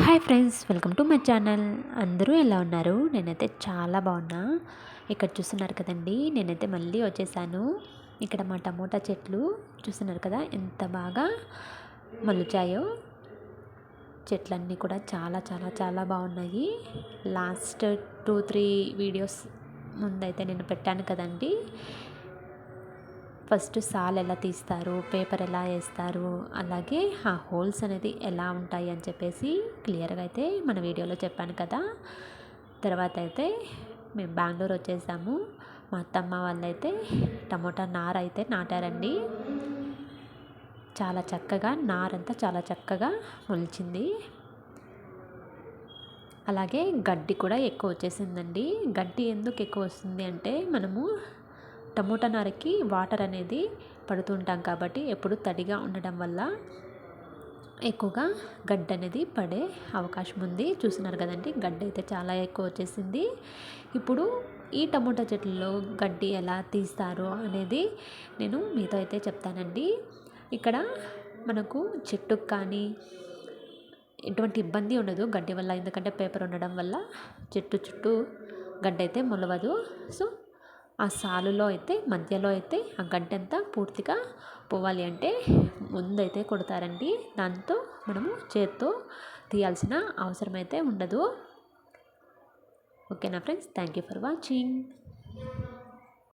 Hi friends welcome to my channel. అందరూ ఎలా ఉన్నారు? నేనైతే చాలా బాగున్నా. ఇక్కడ చూస్తున్నారు కదండి నేనైతే మళ్ళీ వచ్చేసాను. ఇక్కడ మా టమోటా చెట్లు చూస్తున్నారు కదా ఎంత బాగా మలుచాయో. చెట్లన్నీ కూడా చాలా చాలా చాలా బాగున్నాయి. లాస్ట్ టూ త్రీ వీడియోస్ ముందైతే నేను పెట్టాను కదండి. ఫస్ట్ సాల్ ఎలా తీస్తారు పేపర్ ఎలా వేస్తారు అలాగే ఆ హోల్స్ అనేది ఎలా ఉంటాయి అని చెప్పేసి క్లియర్గా అయితే మన వీడియోలో చెప్పాను కదా. తర్వాత అయితే మేము బెంగళూరు వచ్చేసాము. మా అత్తమ్మ వాళ్ళైతే టమోటా నార అయితే నాటారండి. చాలా చక్కగా నారంతా చాలా చక్కగా మొలిచింది. అలాగే గడ్డి కూడా ఎక్కువ వచ్చేసిందండి. గడ్డి ఎందుకు ఎక్కువ వస్తుంది అంటే మనము టమోటా నారకి వాటర్ అనేది పడుతుంటాం కాబట్టి ఎప్పుడు తడిగా ఉండడం వల్ల ఎక్కువగా గడ్డ అనేది పడే అవకాశం ఉంది. చూసినారు కదండి గడ్డ అయితే చాలా ఎక్కువ వచ్చేసింది. ఇప్పుడు ఈ టమోటా చెట్లలో గడ్డి ఎలా తీస్తారు అనేది నేను మీతో అయితే చెప్తానండి. ఇక్కడ మనకు చెట్టుకు కానీ ఎటువంటి ఇబ్బంది ఉండదు గడ్డి వల్ల ఎందుకంటే పేపర్ ఉండడం వల్ల చెట్టు చుట్టూ గడ్డ అయితే మొలవదు. సో ఆ సాలులో అయితే మధ్యలో అయితే ఆ గడ్డంతా పూర్తిగా పోవాలి అంటే ముందైతే కొడతారండి. దాంతో మనము చేత్తో తీయాల్సిన అవసరం అయితే ఉండదు. ఓకేనా friends? Thank you for watching.